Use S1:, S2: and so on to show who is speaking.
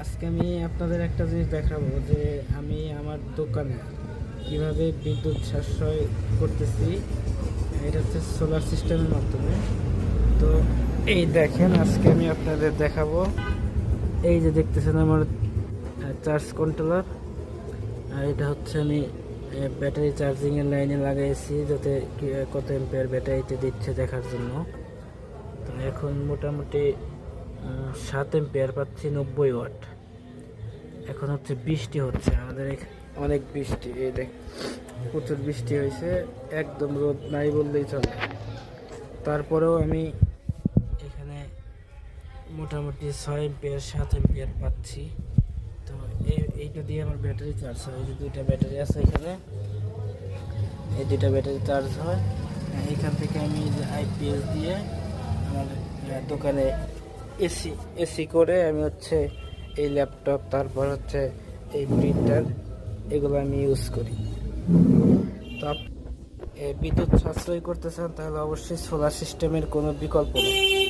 S1: আজকে আমি আপনাদের একটা জিনিস দেখাবো যে আমি আমার দোকানে কীভাবে বিদ্যুৎ সাশ্রয় করতেছি। এটা হচ্ছে সোলার সিস্টেমের মাধ্যমে। তো এই দেখেন, আজকে আমি আপনাদের দেখাবো। এই যে দেখতেছেন আমার চার্জ কন্ট্রোলার আর এটা হচ্ছে আমি ব্যাটারি চার্জিংয়ের লাইনে লাগাইছি যাতে কত এম্পিয়ার ব্যাটারিতে দিচ্ছে দেখার জন্য। তো এখন মোটামুটি সাত এম্পিয়ার পাচ্ছি নব্বই ওয়াট। এখন হচ্ছে বৃষ্টি হচ্ছে, আমাদের অনেক বৃষ্টি, এই দেখ, প্রচুর বৃষ্টি হয়েছে, একদম রোদ নাই বললেই চলে। তারপরেও আমি এখানে মোটামুটি ছয় এম্পিয়ার সাত এম্পিয়ার পাচ্ছি। তো এই- এইটা দিয়ে আমার ব্যাটারি চার্জ হয়, এই যে দুইটা ব্যাটারি আছে এখানে, এই দুইটা ব্যাটারি চার্জ হয়। এখান থেকে আমি আইপিএস দিয়ে আমার দোকানে এসি এসি করে আমি হচ্ছে এই ল্যাপটপ তারপর হচ্ছে এই প্রিন্টার এগুলো আমি ইউজ করি। তো বিদ্যুৎ সাশ্রয় করতে চান তাহলে অবশ্যই সোলার সিস্টেমের কোনো বিকল্প নেই।